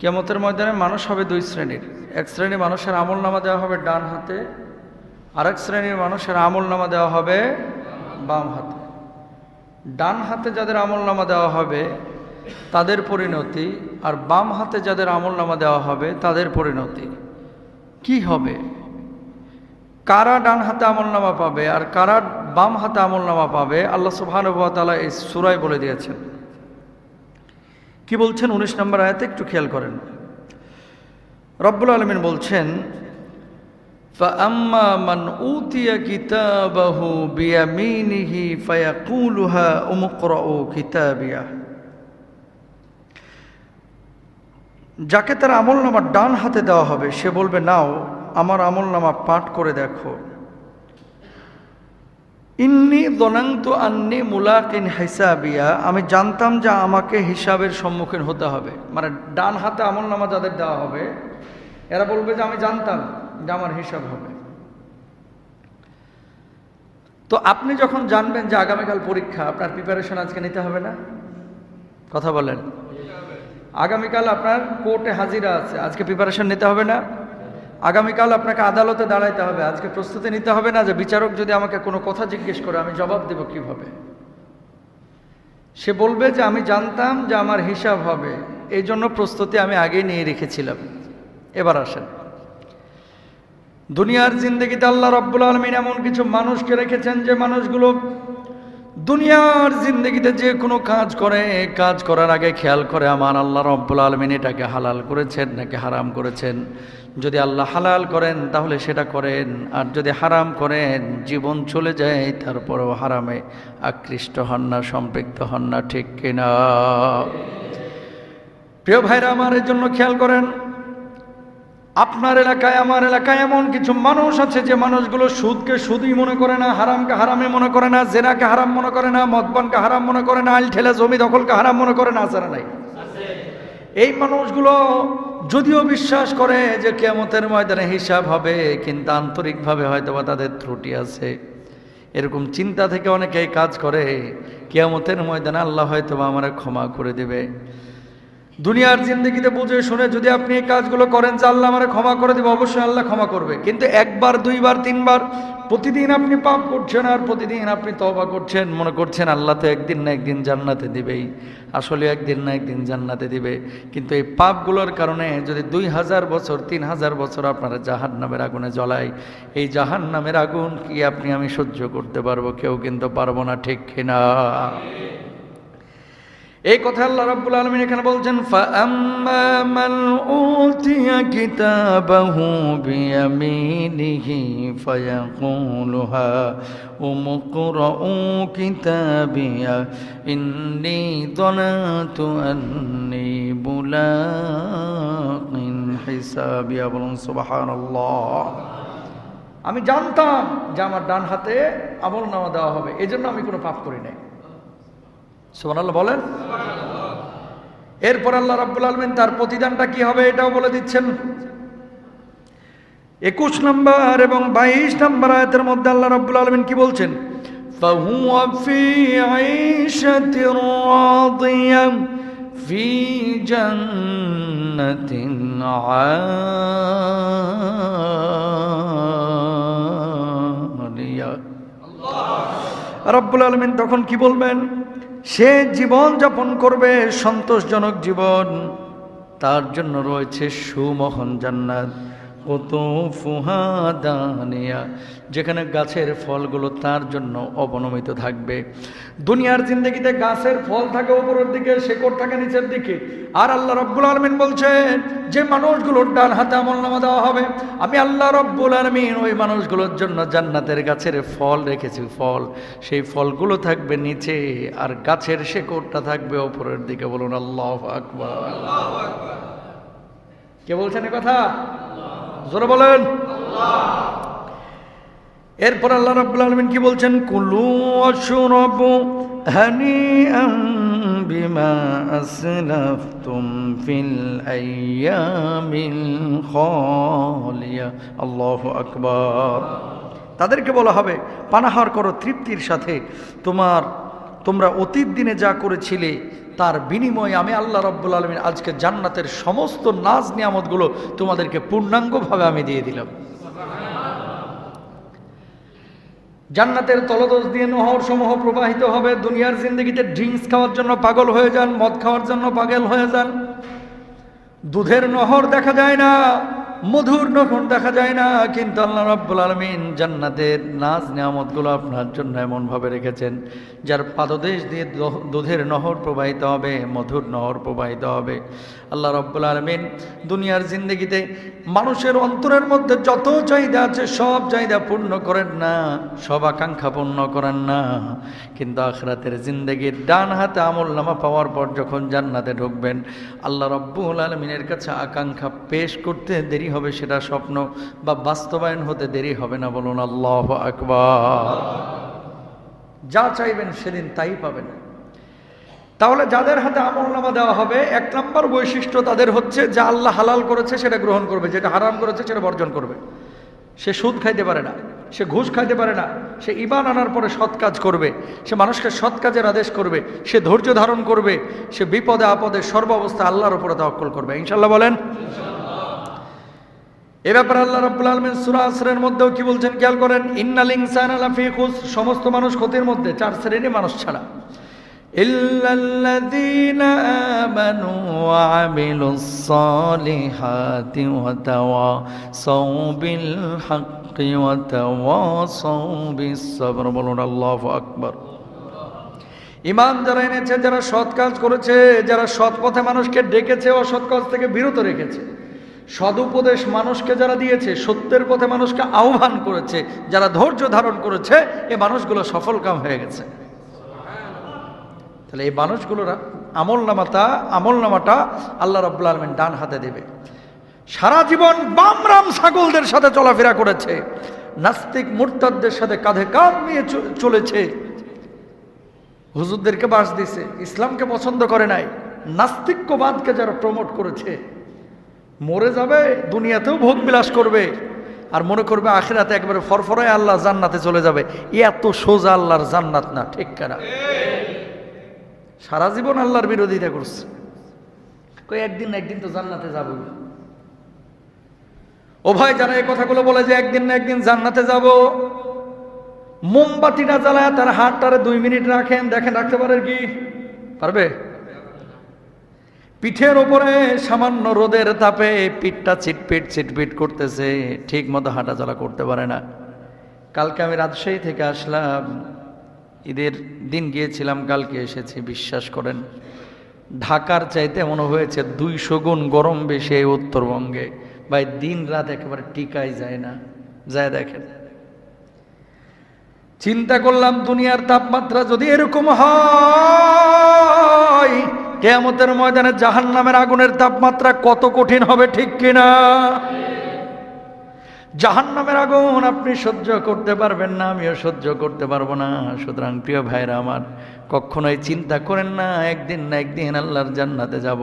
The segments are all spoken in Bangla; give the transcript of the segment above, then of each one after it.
কিয়ামতের ময়দানে মানুষ হবে দুই শ্রেণির। এক শ্রেণির মানুষের আমল নামা দেওয়া হবে ডান হাতে, আরেক শ্রেণির মানুষের আমল নামা দেওয়া হবে বাম হাতে। ডান হাতে যাদের আমল নামা দেওয়া হবে, তাদের পরিণতি, আর বাম হাতে যাদের আমল নামা দেওয়া হবে, তাদের পরিণতি। কি হবে? কারা ডান হাতে আমল নামা পাবে, আর কারা বাম হাতে আমল নামা পাবে, আল্লাহ সুবহানুভাতালা এই সুরাই বলে দিয়েছেন। কি বলছেন উনিশ নম্বর আয়াতে একটু খেয়াল করেন রব্বুল আলমিন বলছেন فأما من أوتي كتابه بيمينه فيقول هاؤم اقرءوا كتابيه যাকে তার আমল নামা ডান হাতে দেওয়া হবে সে বলবে নাও আমার আমল নামা পাঠ করে দেখো ইন্নি দনান্ত আন্নি মুলাকিন হিসাবিয়া, আমি জানতাম যে আমাকে হিসাবের সম্মুখীন হতে হবে। মানে ডান হাতে আমল নামা যাদের দেওয়া হবে, এরা বলবে যে আমি জানতাম যে আমার হিসাব হবে। তো আপনি যখন জানবেন যে আগামীকাল পরীক্ষা, আপনার প্রিপারেশন আজকে নিতে হবে না? কথা বলেন। আগামীকাল আপনার কোর্টে হাজিরা আছে, আজকে প্রিপারেশন নিতে হবে না? আগামীকাল আপনাকে আদালতে দাঁড়াইতে হবে। আজকে প্রস্তুতি নিতে হবে না যে বিচারক যদি আমাকে কোনো কথা জিজ্ঞেস করে, আমি জবাব দেব কীভাবে? সে বলবে যে, আমি জানতাম যে আমার হিসাব হবে। এই জন্য প্রস্তুতি আমি আগেই নিয়ে রেখেছিলাম। এবার আসেন। দুনিয়ার জিন্দগিতে আল্লাহ রব্বুল আলমিন এমন কিছু মানুষকে রেখেছেন যে, মানুষগুলো দুনিয়ার জিন্দগিতে যে কোনো কাজ করে, কাজ করার আগে খেয়াল করে আমার আল্লাহ রব্বুল আলমিন এটাকে হালাল করেছেন নাকি হারাম করেছেন? যদি আল্লাহ হালাল করেন, তাহলে সেটা করেন। আর যদি হারাম করেন, জীবন চলে যায়, তারপরেও হারামে আকৃষ্ট হন না, সম্পৃক্ত হন না, ঠিক কিনা? প্রিয় ভাইরা, আমার এর জন্য খেয়াল করেন আপনার এলাকায়, আমার এলাকায় এমন কিছু মানুষ আছে যে মানুষগুলো সুদকে সুদই মনে করে না, হারামকে হারামে মনে করে না, জেনাকে হারাম মনে করে না মদপানকে হারাম মনে করে না আইল ঠেলা জমি দখলকে হারাম মনে করে না না নাই? এই মানুষগুলো যদিও বিশ্বাস করে যে কেমতের ময়দানে হিসাব হবে, কিন্তু আন্তরিকভাবে হয়তো বা তাদের ত্রুটি আছে। এরকম চিন্তা থেকে অনেকেই কাজ করে, কেয়ামতের ময়দানে আল্লাহ হয়তো বা আমার ক্ষমা করে দেবে। দুনিয়ার জিন্দগিতে বুঝে শুনে যদি আপনি এই কাজগুলো করেন যে আল্লাহ আমার ক্ষমা করে দেবে, অবশ্যই আল্লাহ ক্ষমা করবে। কিন্তু একবার, দুইবার, তিনবার, প্রতিদিন আপনি পাপ করছেন আর প্রতিদিন আপনি তবা করছেন, মনে করছেন আল্লাহ তো একদিন না একদিন জান্নাতে দিবেই, আসলে একদিন না একদিন জান্নাতে দিবে। কিন্তু এই পাপগুলোর কারণে যদি দুই হাজার বছর, তিন হাজার বছর আপনারা জাহান নামের আগুনে জ্বলাই এই জাহান নামের আগুন কি আপনি আমি সহ্য করতে পারব? কেউ কিন্তু পারব না, ঠিক কিনা? এই কথা আল্লাহ রাব্বুল আলামিন এখানে বলছেন, ফাআম্মা মান উতিয়া কিতাবাহু বিয়ামিনিহি ফায়াকুলু হা উমকরাউ কিতাবিয়া, ইন্নী যানাতু আন্নী মুলাকিন হিসাবিয়া, বলুন, সুবহানাল্লাহ। আমি জানতাম যে আমার ডান হাতে আমল নামা দেওয়া হবে, এজন্য আমি কোনো পাপ করি নাই। সুবহানাল্লাহ বলেন এরপর আল্লাহ রাব্বুল আলমিন তার প্রতিদানটা কি হবে এটাও বলে দিচ্ছেন একুশ নম্বর এবং বাইশ নম্বর আয়াতের মধ্যে আল্লাহ রাব্বুল আলমিন কি বলছেন فهو في عيشة راضية في جنة عالية রব্বুল আলমিন তখন কি বলবেন সে জীবন যাপন করবে সন্তোষজনক জীবন। তার জন্য রয়েছে সুমোহন জান্নাত। কত ফুহাদানিয়া যেখানে গাছের ফলগুলো তার জন্য অবনমিত থাকবে। দুনিয়ার জিন্দগিতে গাছের ফল থাকে উপরের দিকে, শেকড় থাকে নিচের দিকে। আর আল্লাহ রব্বুল আলমিন বলছেন, যে মানুষগুলোর ডান হাতে আমল নামা দেওয়া হবে। আমি আল্লাহ রব্বুল আলমিন ওই মানুষগুলোর জন্য জান্নাতের গাছের ফল রেখেছি, ফল। সেই ফলগুলো থাকবে নিচে, আর গাছের শেকড়টা থাকবে ওপরের দিকে। বলুন, আল্লাহ আকবর। কে বলছেন কথা? জোরে বলেন। এরপর আল্লাহ রাব্বুল আলামিন কি বলছেন? কুলু ওয়াশরাবু হানিআম বিমা আসলাফতুম ফিল আইয়ামিল খালিয়া। আল্লাহু আকবার। তাদেরকে বলা হবে, পানাহার করো, তৃপ্তির সাথে তোমার তোমরা অতীত দিনে যা করেছিলে, তার বিনিময়ে আমি আল্লাহ রব্বুল আলমিন আজকে জান্নাতের সমস্ত নাজ নিয়ামতগুলো তোমাদেরকে পূর্ণাঙ্গভাবে আমি দিয়ে দিলাম। জান্নাতের তলদোষ দিয়ে নহর সমূহ প্রবাহিত হবে, দুনিয়ার জিন্দগিতে ড্রিঙ্কস খাওয়ার জন্য পাগল হয়ে যান, মদ খাওয়ার জন্য পাগল হয়ে যান। দুধের নহর দেখা যায় না। মধুর নহর দেখা যায় না, কিন্তু আল্লাহ রাব্বুল আলমিন জান্নাতের নাজ নিয়ামতগুলো আপনার জন্য এমনভাবে রেখেছেন, যার পাদদেশ দিয়ে দুধের নহর প্রবাহিত হবে, মধুর নহর প্রবাহিত হবে। আল্লাহ রব্বুল আলমিন দুনিয়ার জিন্দগিতে মানুষের অন্তরের মধ্যে যত চাহিদা আছে, সব চাহিদা পূর্ণ করেন না, সব আকাঙ্ক্ষা পূর্ণ করেন না। কিন্তু আখরাতের জিন্দগির ডান হাতে আমল নামা পাওয়ার পর যখন জান্নাতে ঢুকবেন, আল্লাহ রব্বুল আলমিনের কাছে আকাঙ্ক্ষা পেশ করতে দেরি হবে সেটা স্বপ্ন বা বাস্তবায়ন হতে দেরি হবে না বলুন, আল্লাহ আকবার। যা চাইবেন সেদিন তাই পাবেন। তাহলে যাদের হাতে আমলনামা দেওয়া হবে, এক নম্বর বৈশিষ্ট্য তাদের হচ্ছে যা আল্লাহ হালাল করেছে সেটা গ্রহণ করবে, যেটা হারাম করেছে সেটা বর্জন করবে। সে সুদ খাইতে পারে না, সে ঘুষ খাইতে পারে না, সে ইমান আনার পরে সৎ কাজ করবে, সে মানুষকে সৎ কাজের আদেশ করবে, সে ধৈর্য ধারণ করবে, সে বিপদে আপদে সর্বাবস্থা আল্লাহর উপরে তওয়াক্কুল করবে। ইনশাল্লাহ বলেন? এ ব্যাপারে আল্লাহ রাব্বুল আলামিন সূরা আসরের মধ্যেও কি বলছেন? খেয়াল করেন, ইন্নাল ইনসানা লাফি খুস সমস্ত মানুষ ক্ষতির মধ্যে, চার শ্রেণির মানুষ ছাড়া। ইল্লাল্লাযীনা আমানু ওয়া আমিলুস সালিহাতি ওয়া তাওয়াসাউ বিল হাক্কি ওয়া তাওয়াসাউ বিস সাবর বলুন, আল্লাহু আকবার। ইমান যারা এনেছে, যারা সৎ কাজ করেছে, যারা সৎ পথে মানুষকে ডেকেছে, অসৎ কাজ থেকে বিরত রেখেছে সদুপদেশ মানুষকে যারা দিয়েছে, সত্যের পথে মানুষকে আহ্বান করেছে, যারা ধৈর্য ধারণ করেছে, এ মানুষগুলো সফল কাম হয়ে গেছে। তাহলে এই মানুষগুলোর আমল নামাটা আমল নামাটা আল্লাহ রব্বুল আলমিন ডান হাতে দেবে। সারা জীবন বামরাম ছাগলদের সাথে চলাফেরা করেছে, নাস্তিক মুরতাদদের সাথে কাঁধে কাঁধ নিয়ে চলেছে। হুজুরদেরকে বাস দিছে, ইসলামকে পছন্দ করে নাই নাস্তিক্যবাদকে যারা প্রমোট করেছে মরে যাবে, দুনিয়াতেও ভোগ বিলাস করবে। আর মনে করবে আখিরাতে একবারে ফরফরায় আল্লাহ জান্নাতে চলে যাবে। এত সোজা আল্লাহর জান্নাত না, ঠিক কারা সারা জীবন আল্লাহর বিরোধিতা করছে। কই, একদিন একদিন তো জান্নাতে যাব ও ভাই, যারা এই কথাগুলো বলে যে একদিন না একদিন জান্নাতে যাব মোমবাতিটা জ্বালায় তার হাতটারে দুই মিনিট রাখেন, দেখেন, রাখতে পারে কি? পারবে? পিঠের ওপরে সামান্য রোদের তাপে পিঠটা চিটপিট চিটপিট করতেছে, ঠিক মতো হাঁটা চলা করতে পারে না। কালকে আমি রাজশাহী থেকে আসলাম, ঈদের দিন গিয়েছিলাম, কালকে এসেছি, বিশ্বাস করেন। ঢাকার চাইতে মনে হয়েছে দুইশো গুণ গরম বেশি এই উত্তরবঙ্গে। ভাই, দিন রাত একেবারে টিকাই যায় না। যায় দেখেন। চিন্তা করলাম দুনিয়ার তাপমাত্রা যদি এরকম হয় কেয়ামতের ময়দানে জাহান নামের আগুনের তাপমাত্রা কত কঠিন হবে ঠিক কিনা? জাহান নামের আগুন আপনি সহ্য করতে পারবেন না, আমিও সহ্য করতে পারব না। সুতরাং প্রিয় ভাইরা আমার, কখনোই চিন্তা করেন না, একদিন না একদিন আল্লাহর জান্নাতে যাব।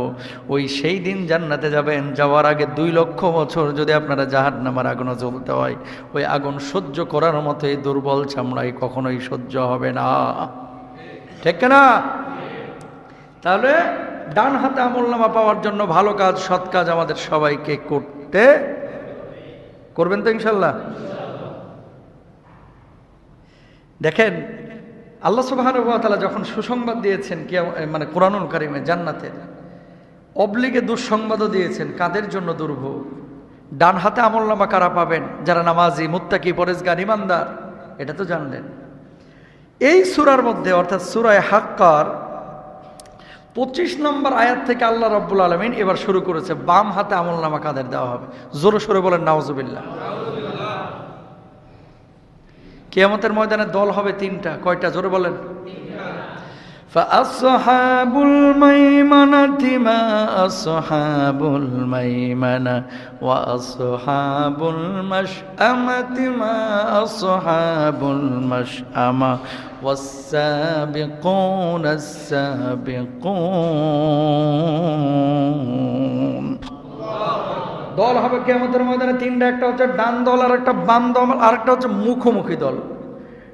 ওই সেই দিন জান্নাতে যাবেন, যাওয়ার আগে দুই লক্ষ বছর যদি আপনারা জাহান নামার আগুনও জ্বলতে হয়, ওই আগুন সহ্য করার মতো এই দুর্বল চামড়াই কখনোই সহ্য হবে না। ঠিক না তাহলে ডান হাতে আমলনামা পাওয়ার জন্য ভালো কাজ, সৎ কাজ আমাদের সবাইকে করতে করবেন তো ইনশাল্লাহ? দেখেন, আল্লাহ সুবাহানুভাতালা যখন সুসংবাদ দিয়েছেন কি মানে কোরআনুল কারিমে জান্নাতের, অবলিগে দুঃসংবাদও দিয়েছেন, কাদের জন্য দুর্ভোগ? ডান হাতে আমলনামা কারা পাবেন? যারা নামাজি, মুত্তাকি, পরেজগার, ইমানদার, এটা তো জানলেন। এই সুরার মধ্যে, অর্থাৎ সুরায় হাক্কার পঁচিশ নম্বর আয়াত থেকে আল্লাহ রব্বুল আলমিন এবার শুরু করেছে, বাম হাতে আমল নামা কাদের দেওয়া হবে? জোরে সরে বলেন নাওজুবিল্লাহ কেয়ামতের ময়দানে দল হবে তিনটা, কয়টা? জোরে বলেন। فأصحاب الميمنة ما أصحاب الميمنة وأصحاب المشأمة ما أصحاب المشأمة والسابقون السابقون দল হবে কেমতের ময়দানে তিনটা একটা হচ্ছে ডান দল আর একটা বাম দল আর একটা হচ্ছে মুখোমুখি দল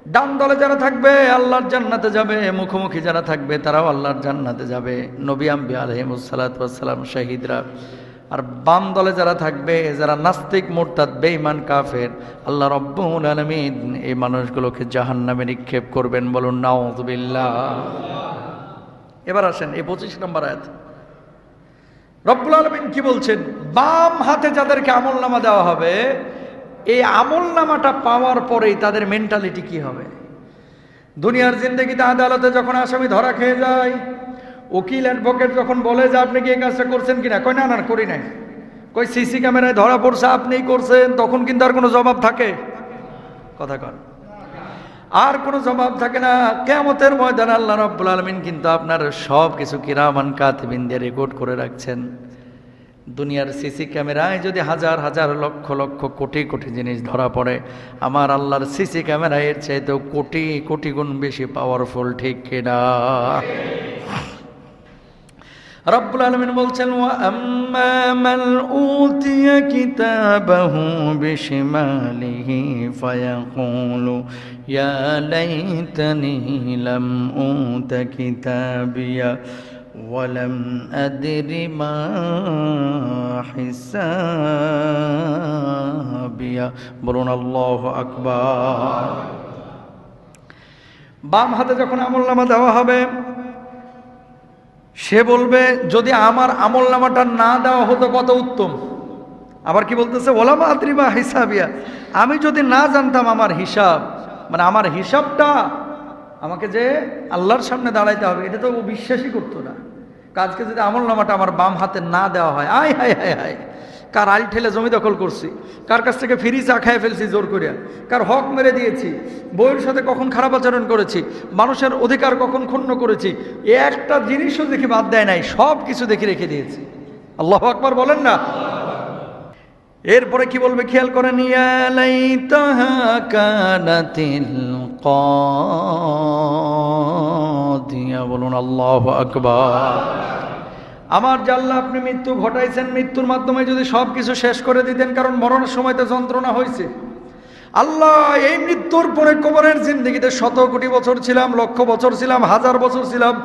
ডান দলে যারা থাকবে, আল্লাহর জান্নাতে যাবে, মুখোমুখি যারা থাকবে, তারাও আল্লাহর জান্নাতে যাবে। নবী আম্বি আলহিমসালাতাম শাহিদরা। আর বাম দলে যারা থাকবে যারা নাস্তিক, মোরতাদ, বেঈমান, কাফের, আল্লাহ রব্বুল আলমিন এই মানুষগুলোকে জাহান্নামে নিক্ষেপ করবেন বলুন, নাউজুবিল্লাহ। এবার আসেন, এই পঁচিশ নম্বর আয়াত। রব্বুল আলমিন কি বলছেন? বাম হাতে যাদেরকে আমল নামা দেওয়া হবে এই আমল নামাটা পাওয়ার পরেই তাদের মেন্টালিটি কি হবে? দুনিয়ার জিন্দগিতে আদালতে যখন আসামি ধরা খেয়ে যায়, উকিল অ্যাডভোকেট যখন বলে যে আপনি কি এই কাজটা করছেন কিনা কই না না, করি নাই। কই সিসি ক্যামেরায় ধরা পড়ছে, আপনিই করছেন, তখন কিন্তু আর কোনো জবাব থাকে। কথা কর আর কোনো জবাব থাকে না। কেমতের ময়দান আল্লাহ রব্বুল আলমিন কিন্তু আপনার সব কিছু কিরামান কাতিবিন দিয়ে রেকর্ড করে রাখছেন। দুনিয়ার সিসি ক্যামেরায় যদি হাজার হাজার লক্ষ লক্ষ, কোটি কোটি জিনিস ধরা পড়ে, আমার আল্লাহর সিসি ক্যামেরায় এর চাইতেও কোটি কোটি গুণ বেশি পাওয়ারফুল ঠিক কিনা রব্বুল আলমিন বলছেন ইয়া কিতাবিয়া। ولم أدر ما حسابيا বলুন আল্লাহ আকবার বাম হাতে যখন আমল নামা দেওয়া হবে সে বলবে যদি আমার আমল নামাটা না দেওয়া হতো কত উত্তম আবার কি বলতেছে ওলামা আদ্রিবা হিসাবিয়া আমি যদি না জানতাম আমার হিসাব মানে আমার হিসাবটা আমাকে যে আল্লাহর সামনে দাঁড়াইতে হবে, এটা তো ও বিশ্বাসই করতো না। কাজকে যদি আমল নামাটা আমার বাম হাতে না দেওয়া হয়, আয় হায় হায় হায় কার আল ঠেলে জমি দখল করছি, কার কাছ থেকে ফিরি চা খাই ফেলছি জোর করিয়া কার হক মেরে দিয়েছি বইয়ের সাথে কখন খারাপ আচরণ করেছি, মানুষের অধিকার কখন ক্ষুণ্ণ করেছি, এ একটা জিনিসও দেখি বাদ দেয় নাই, সব কিছু দেখে রেখে দিয়েছি। আল্লাহ আকবার বলেন না? এরপরে কি বলবে? খেয়াল করেন কানাতিল কাদিয়া। বলুন, আল্লাহু আকবার। আমার জাল্লা, আপনি মৃত্যু ঘটাইছেন, মৃত্যুর মাধ্যমে যদি সব কিছু শেষ করে দিতেন, কারণ মরণের সময় তো যন্ত্রণা হয়েছে আল্লাহ, এই মৃত্যুর পরে কবরের জিন্দগিতে শত কোটি বছর ছিলাম, লক্ষ বছর ছিলাম, হাজার বছর ছিলাম।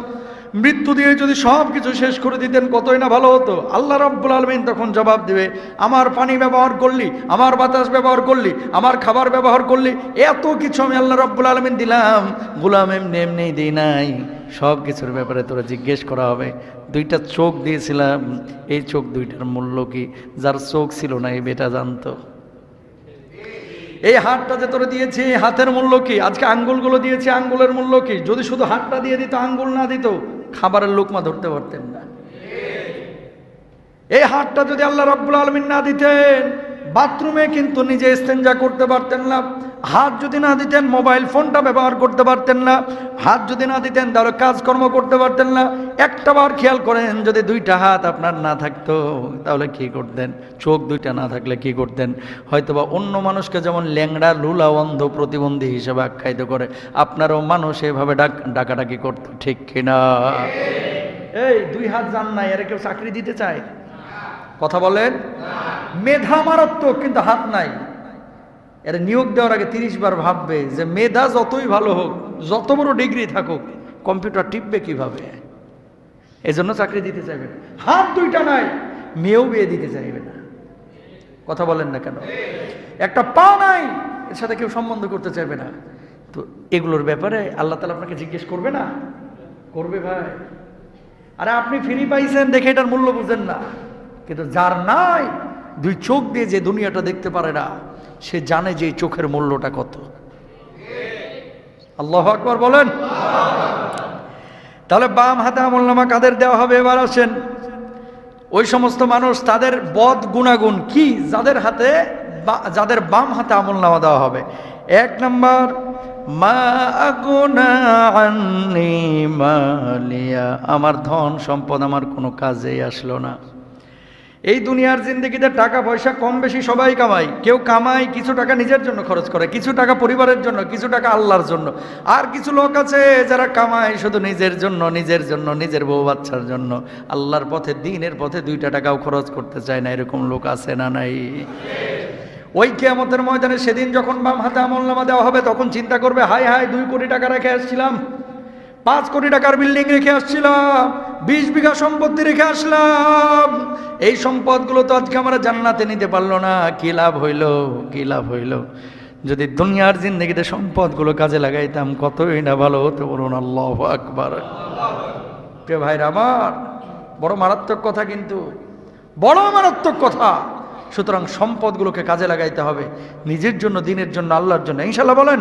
মৃত্যু দিয়ে যদি সব কিছু শেষ করে দিতেন, কতই না ভালো হতো। আল্লাহ রব্বুল আলমিন তখন জবাব দিবে, আমার পানি ব্যবহার করলি, আমার বাতাস ব্যবহার করলি, আমার খাবার ব্যবহার করলি, এত কিছু আমি আল্লাহ রব্বুল আলমিন দিলাম। গুলাম এমনি এমনি দিই নাই। সব কিছুর ব্যাপারে তোরা জিজ্ঞেস করা হবে। দুইটা চোখ দিয়েছিলাম, এই চোখ দুইটার মূল্য কি? যার চোখ ছিল না, এই বেটা জানতো। এই হাতটা যে তোরা দিয়েছে, এই হাতের মূল্য কি? আজকে আঙ্গুলগুলো দিয়েছে, আঙ্গুলের মূল্য কি? যদি শুধু হাতটা দিয়ে দিত, আঙ্গুল না দিত, খাবারের লোকমা ধরতে পারতেন না। এই হাতটা যদি আল্লাহ রব্বুল আলমিন না দিতেন, বাথরুমে কিন্তু নিজে ইস্তেঞ্জা করতে পারতেন না। হাত যদি না দিতেন মোবাইল ফোনটা ব্যবহার করতে পারতেন না। হাত যদি না দিতেন তাহলে কাজকর্ম করতে পারতেন না। একটা বার খেয়াল করেন যদি দুইটা হাত আপনার না থাকতো তাহলে কি করতেন? চোখ দুইটা না থাকলে কি করতেন? হয়তোবা অন্য মানুষকে যেমন ল্যাংড়া লুলা অন্ধ প্রতিবন্ধী হিসেবে আখ্যায়িত করে আপনারও মানুষ এভাবে ডাক ডাকাডাকি করতো ঠিক কিনা এই দুই হাত জান নাই এর কেউ চাকরি দিতে চায়? কথা বলেন? মেধা মারাত্মক কিন্তু হাত নাই। এর নিয়োগ দেওয়ার আগে তিরিশ বার ভাববে যে মেধা যতই ভালো হোক, যত বড় ডিগ্রি থাকুক কম্পিউটার টিপবে কীভাবে? এজন্য চাকরি দিতে চাইবে হাত দুইটা নাই, মেয়েও বিয়ে দিতে চাইবে না। কথা বলেন না কেন? একটা পা নাই, এর সাথে কেউ সম্বন্ধ করতে চাইবে না। তো এগুলোর ব্যাপারে আল্লাহ তালা আপনাকে জিজ্ঞেস করবে না? করবে ভাই। আরে আপনি ফ্রি পাইছেন দেখে এটার মূল্য বুঝেন না। কিন্তু যার নাই, দুই চোখ দিয়ে যে দুনিয়াটা দেখতে পারে না সে জানে যে চোখের মূল্যটা কত। আল্লাহ আকবর বলেন। তাহলে বাম হাতে আমল নামা কাদের দেওয়া হবে? এবার আসেন। ওই সমস্ত মানুষ তাদের বদ গুণাগুণ কি? যাদের হাতে যাদের বাম হাতে আমল নামা দেওয়া হবে। এক নম্বর আমার ধন সম্পদ আমার কোনো কাজেই আসলো না। এই দুনিয়ার জিন্দগিতে টাকা পয়সা কম বেশি সবাই কামায়। কেউ কামায়, কিছু টাকা নিজের জন্য খরচ করে, কিছু টাকা পরিবারের জন্য, কিছু টাকা আল্লাহর জন্য। আর কিছু লোক আছে যারা কামায় শুধু নিজের জন্য নিজের জন্য, নিজের বউ বাচ্চার জন্য। আল্লাহর পথে, দিনের পথে দুইটা টাকাও খরচ করতে চায় না, এরকম লোক আছে না নাই? ওই কেয়ামতের ময়দানে সেদিন যখন বাম হাতে আমল নামা দেওয়া হবে, তখন চিন্তা করবে হাই হাই দুই কোটি টাকা রেখে আসছিলাম। পাঁচ কোটি টাকার বিল্ডিং রেখে আসছিলাম। বিশ বিঘা সম্পত্তি রেখে আসলাম। এই সম্পদগুলো তো আজকে আমরা জান্নাতে নিতে পারল না। কি লাভ হইল? কি লাভ হইল? যদি দুনিয়ার জিন্দগিতে সম্পদগুলো কাজে লাগাইতাম, কতই না ভালো হতো বলুন আল্লাহ আকবার। প্রিয় ভাইরা আমার, বড় মারাত্মক কথা কিন্তু, বড় মারাত্মক কথা। সুতরাং সম্পদগুলোকে কাজে লাগাইতে হবে। নিজের জন্য, দিনের জন্য, আল্লাহর জন্য। ইনশাল্লাহ বলেন?